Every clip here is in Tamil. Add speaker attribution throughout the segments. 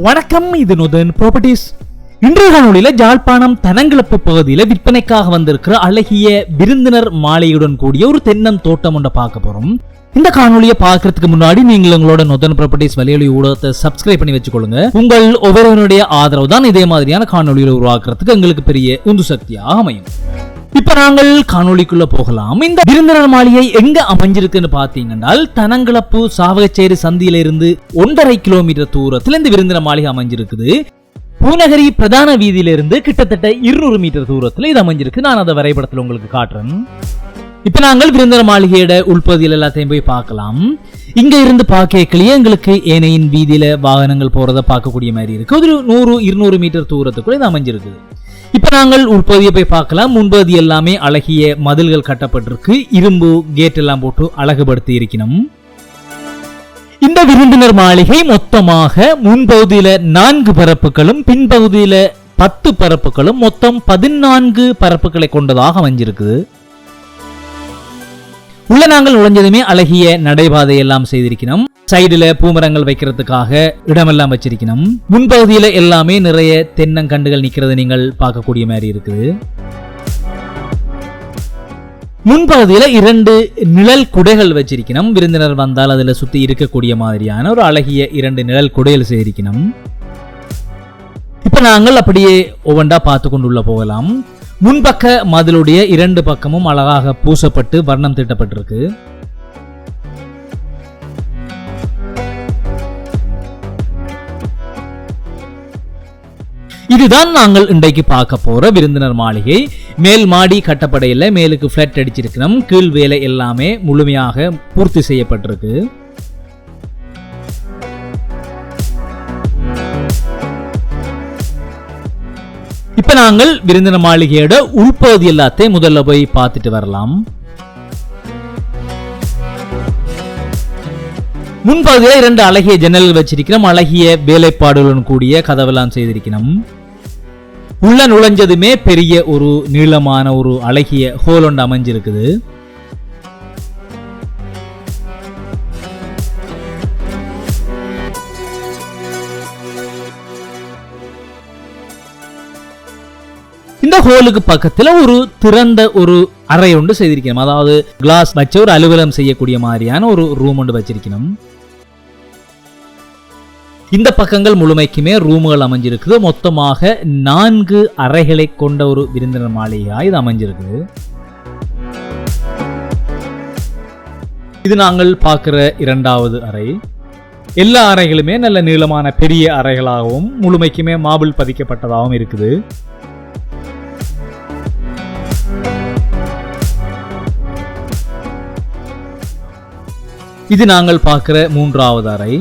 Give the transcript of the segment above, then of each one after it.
Speaker 1: வணக்கம் இது நுதன் ப்ராப்பர்ட்டிஸ் இன்றைய காணொளியில ஜாழ்ப்பாணம் தனங்கிழப்பு பகுதியில விற்பனைக்காக வந்திருக்கிற அழகிய விருந்தினர் மாலையுடன் கூடிய ஒரு தென்னம் தோட்டம் ஒன்றை பார்க்க போறோம். இந்த காணொலியை பார்க்கறதுக்கு முன்னாடி நீங்கள் உங்களோட நுதன் ப்ராப்பர்ட்டிஸ் வலையொலி ஊடகத்தை சப்ஸ்கிரைப் பண்ணி வச்சுக்கொள்ளுங்க. உங்கள் ஒவ்வொருவனுடைய ஆதரவு தான் இதே மாதிரியான காணொலியில் உருவாக்குறதுக்கு எங்களுக்கு பெரிய உந்து சக்தியாக அமையும். இப்ப நாங்கள் காணொளிக்குள்ள போகலாம். இந்த விருந்தினர் மாளிகை எங்க அமைஞ்சிருக்குன்னு பாத்தீங்கன்னா தனங்களப்பு சாவகச்சேரி சந்தியில இருந்து ஒன்றரை கிலோமீட்டர் தூரத்துல இந்த விருந்தினர் மாளிகை அமைஞ்சிருக்குது. பூநகரி பிரதான வீதியில இருந்து கிட்டத்தட்ட இருநூறு மீட்டர் தூரத்துல இது அமைஞ்சிருக்கு. நான் அந்த வரைபடத்துல உங்களுக்கு காட்டுறேன். இப்ப நாங்கள் விருந்தினர் மாளிகையோட உள்பகுதியில் எல்லாத்தையும் போய் பார்க்கலாம். இங்க இருந்து பார்க்கலையே எங்களுக்கு ஏனையின் வீதியில வாகனங்கள் போறத பார்க்கக்கூடிய மாதிரி இருக்கு. ஒரு நூறு இருநூறு மீட்டர் தூரத்துக்குள்ள இது அமைஞ்சிருக்கு இப்போ நாங்கள் உள்பகுதியை போய் பார்க்கலாம். முன்பகுதி எல்லாமே அழகிய மதில்கள் கட்டப்பட்டிருக்கு. இரும்பு கேட் எல்லாம் போட்டு அழகுபடுத்தி இருக்கணும் இந்த விருந்தினர் மாளிகை மொத்தமாக முன்பகுதியில நான்கு பரப்புகளும் பின்பகுதியில பத்து பரப்புகளும் மொத்தம் பதினான்கு பரப்புகளை கொண்டதாக அமைஞ்சிருக்குது. உள்ள நாங்கள் நுழைஞ்சதுமே அழகிய நடைபாதை எல்லாம் செய்திருக்கிறோம். சைடுல பூமரங்கள் வைக்கிறதுக்காக இடமெல்லாம் வச்சிருக்கணும். முன்பகுதியில எல்லாமே நிறைய தென்னங்கண்டுகள் நிக்கிறது நீங்கள் பார்க்கக்கூடிய மாதிரி இருக்குது. முன்பகுதியில இரண்டு நிழல் குடைகள் வச்சிருக்கணும். விருந்தினர் வந்தால் அதுல சுத்தி இருக்கக்கூடிய மாதிரியான ஒரு அழகிய இரண்டு நிழல் குடைகள் செய்திருக்கணும் இப்ப நாங்கள் அப்படியே ஒவ்வொன்றா பார்த்து கொண்டுள்ள போகலாம். முன்பக்க மதிலுடைய இரண்டு பக்கமும் அழகாக பூசப்பட்டு வர்ணம் தீட்டப்பட்டிருக்கு. இதுதான் நாங்கள் இன்றைக்கு பார்க்க போற விருந்தினர் மாளிகை. மேல் மாடி கட்டப்படையில் மேலுக்கு ஃபிளட் அடிச்சிருக்கணும் கீழ் வேலை எல்லாமே முழுமையாக பூர்த்தி செய்யப்பட்டிருக்கு. இப்ப நாங்கள் விருந்தினர் மாளிகையோட உள்பகுதி எல்லாத்தையும் முதல்ல போய் பார்த்துட்டு வரலாம். முன்பகுதியில் இரண்டு அழகிய ஜன்னல்கள் வச்சிருக்கிறோம் அழகிய வேலைப்பாடுகளுடன் கூடிய கதவெல்லாம் செய்திருக்கிறோம். உள்ள நுழைஞ்சதுமே பெரிய ஒரு நீளமான ஒரு அழகிய ஹோல் ஒன்று அமைஞ்சிருக்குது. இந்த ஹோலுக்கு பக்கத்துல ஒரு திறந்த ஒரு அறை ஒன்று செய்திருக்கணும். அதாவது கிளாஸ் வச்ச ஒரு அலுவலகம் செய்யக்கூடிய மாதிரியான ஒரு ரூம் ஒன்று வச்சிருக்கணும். இந்த பக்கங்கள் முழுமைக்குமே ரூமுகள் அமைஞ்சிருக்குது. மொத்தமாக நான்கு அறைகளை கொண்ட ஒரு விருந்தினர் மாளிகையாக இது அமைஞ்சிருக்குது. இது நாங்கள் பார்க்கிற இரண்டாவது அறை. எல்லா அறைகளுமே நல்ல நீளமான பெரிய அறைகளாகவும் முழுமைக்குமே மாபிள் பதிக்கப்பட்டதாகவும் இருக்குது. இது நாங்கள் பார்க்கிற மூன்றாவது அறை.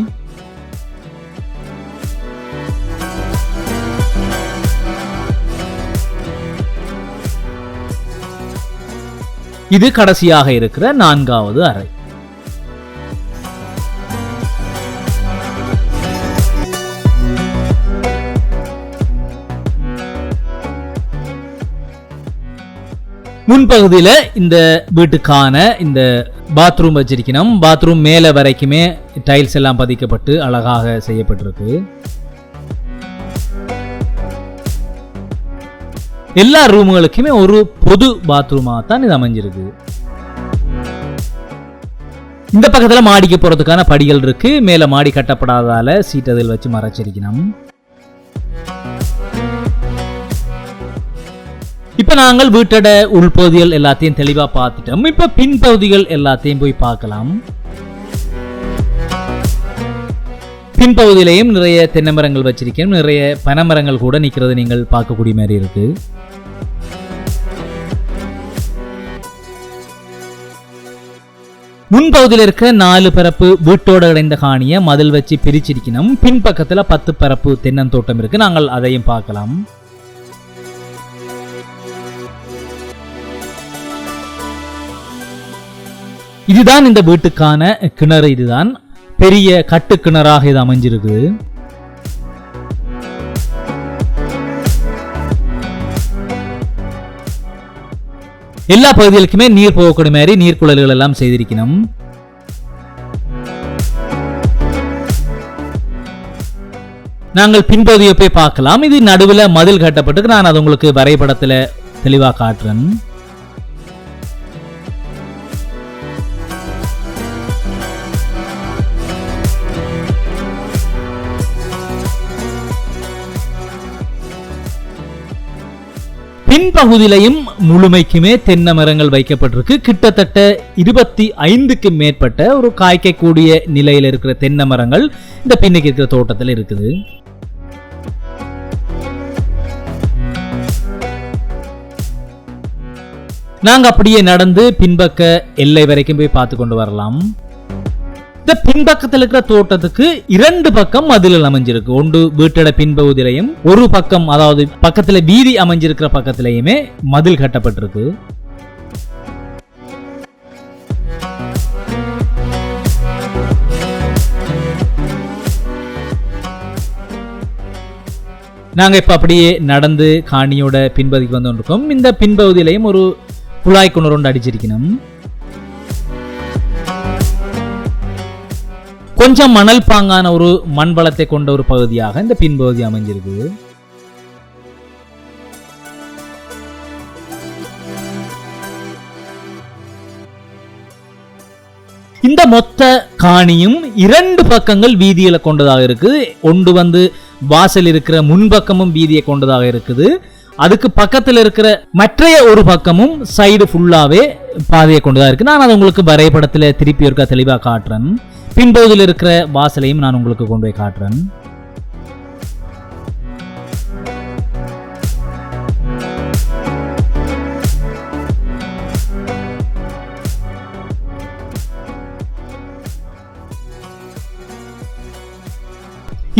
Speaker 1: இது கடைசியாக இருக்கிற நான்காவது அறை. முன்பகுதியில இந்த வீட்டுக்கான இந்த பாத்ரூம் வச்சிருக்கணும். பாத்ரூம் மேல வரைக்குமே டைல்ஸ் எல்லாம் பதிக்கப்பட்டு அழகாக செய்யப்பட்டிருக்கு. எல்லா ரூமுகளுக்குமே ஒரு பொது பாத்ரூமா தான் இது அமைஞ்சிருக்கு. இந்த பக்கத்துல மாடிக்கு போறதுக்கான படிகள் இருக்கு. மேல மாடி கட்டப்படாதால சீட் அதில் வச்சு மறைச்சிருக்கணும். இப்போ நாங்கள் வீட்டோட உள்பகுதிகள் எல்லாத்தையும் தெளிவா பார்த்துட்டோம். இப்போ பின்பகுதிகள் எல்லாத்தையும் போய் பார்க்கலாம். பின்பகுதியிலையும் நிறைய தென்னை மரங்கள் வச்சிருக்கேன். நிறைய பனைமரங்கள் கூட நிக்கிறது நீங்கள் பார்க்கக்கூடிய மாதிரி இருக்கு. முன்பகுதியில் இருக்க நாலு பரப்பு வீட்டோட இணைந்த காணிய மதில் வச்சு பிரிச்சிருக்கணும். பின்பக்கத்தில் பத்து பரப்பு தென்னந்தோட்டம் இருக்கு. நாங்கள் அதையும் பார்க்கலாம். இதுதான் இந்த வீட்டுக்கான கிணறு. இதுதான் பெரிய கட்டு கிணறாக இது அமைஞ்சிருக்குது. எல்லா பகுதிகளுக்குமே நீர் போகக்கூடிய மாதிரி நீர்க்குழல்கள் எல்லாம் செய்திருக்கணும். நாங்கள் பின்பகுதியை போய் பார்க்கலாம். இது நடுவில் மதில் கட்டப்பட்டு நான் அது உங்களுக்கு வரைபடத்தில் தெளிவாக காட்டுறேன். தென்பகுதியிலையும் முழுமைக்குமே தென்னை மரங்கள் வைக்கப்பட்டிருக்கு. கிட்டத்தட்ட இருபத்தி ஐந்துக்கு மேற்பட்ட ஒரு காய்க்கக்கூடிய நிலையில் இருக்கிற தென்னை மரங்கள் இந்த பின்னுக்கு இருக்கிற தோட்டத்தில் இருக்குது. நாங்க அப்படியே நடந்து பின்பக்க எல்லை வரைக்கும் போய் பார்த்து கொண்டு வரலாம். இந்த பின்பக்கத்தில் இருக்கிற தோட்டத்துக்கு இரண்டு பக்கம் மதில் அமைஞ்சிருக்கு. ஒன்று வீட்டோட பின்பகுதியிலையும் ஒரு பக்கம் அதாவது பக்கத்துல வீதி அமைஞ்சிருக்கிற பக்கத்திலையுமே மதில் கட்டப்பட்டிருக்கு. நாங்க இப்ப அப்படியே நடந்து காணியோட பின்பகுதிக்கு வந்து இருக்கோம் இந்த பின்பகுதியிலையும் ஒரு குழாய் கொண்டு அடிச்சிருக்கணும். கொஞ்சம் மணல் பாங்கான ஒரு மண் வளத்தை கொண்ட ஒரு பகுதியாக இந்த பின்பகுதி அமைஞ்சிருக்கு இந்த மொத்த காணியும் இரண்டு பக்கங்கள் வீதியில கொண்டதாக இருக்குது. ஒன்று வந்து வாசல் இருக்கிற முன்பக்கமும் வீதியை கொண்டதாக இருக்குது. அதுக்கு பக்கத்தில் இருக்கிற மற்றைய ஒரு பக்கமும் சைடு ஃபுல்லாவே பாதையை கொண்டதாக இருக்கு நான் அதை உங்களுக்கு வரைபடத்தில் திருப்பி இருக்க தெளிவாக காட்டுறேன். பின்பகுதியில் இருக்கிற வாசலையும் நான் உங்களுக்கு கொண்டு போய் காட்டுறேன்.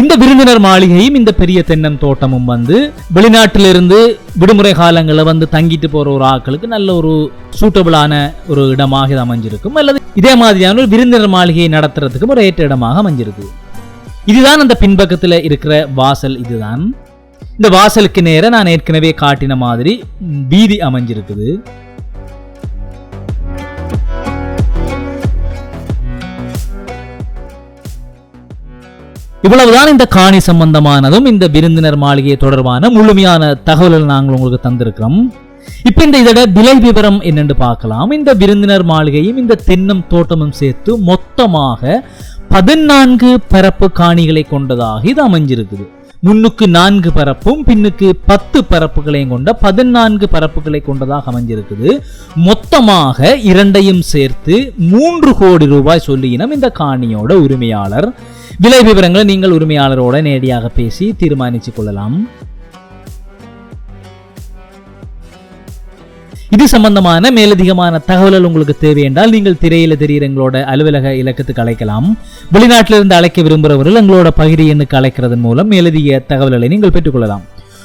Speaker 1: இந்த விருந்தினர் மாளிகையும் இந்த பெரிய தென்னம் தோட்டமும் வந்து வெளிநாட்டிலிருந்து விடுமுறை காலங்களில் வந்து தங்கிட்டு போற ஒரு ஆட்களுக்கு நல்ல ஒரு சூட்டபிளான ஒரு இடமாக இது அமைஞ்சிருக்கும். அல்லது இதே மாதிரியான ஒரு விருந்தினர் மாளிகையை நடத்துறதுக்கும் ஒரு ஏற்ற இடமாக அமைஞ்சிருக்கு. இதுதான் அந்த பின்பக்கத்தில் இருக்கிற வாசல் இதுதான். இந்த வாசலுக்கு நேர நான் ஏற்கனவே காட்டின மாதிரி வீதி அமைஞ்சிருக்குது. இவ்வளவுதான் இந்த காணி சம்பந்தமானதும் இந்த விருந்தினர் மாளிகை தொடர்பான முழுமையான தகவல்கள் நாங்கள் உங்களுக்கு தந்திருக்கிறோம். இப்ப இந்த இதோட விலை விவரம் என்னென்று பார்க்கலாம். இந்த விருந்தினர் மாளிகையும் இந்த தென்னம் தோட்டமும் சேர்த்து மொத்தமாக பதினான்கு பரப்பு காணிகளை கொண்டதாக இது அமைஞ்சிருக்குது. முன்னுக்கு நான்கு பரப்பும் பின்னுக்கு பத்து பரப்புகளையும் கொண்ட பதினான்கு பரப்புகளை கொண்டதாக அமைஞ்சிருக்குது. மொத்தமாக இரண்டையும் சேர்த்து மூன்று கோடி ரூபாய் சொல்லியினம் இந்த காணியோட உரிமையாளர். விலை விவரங்களை நீங்கள் உரிமையாளரோட நேரடியாக பேசி தீர்மானித்துக் கொள்ளலாம். இது சம்பந்தமான மேலதிகமான தகவல்கள் உங்களுக்கு தேவை என்றால் நீங்கள் திரையில தெரிகிற எங்களோட அலுவலக இலக்கத்துக்கு அழைக்கலாம். வெளிநாட்டிலிருந்து அழைக்க விரும்புகிறவர்கள் எங்களோட பகிரி எண்ணுக்கு அழைக்கிறதன் மூலம் மேலதிக தகவல்களை நீங்கள் பெற்றுக்கொள்ளலாம்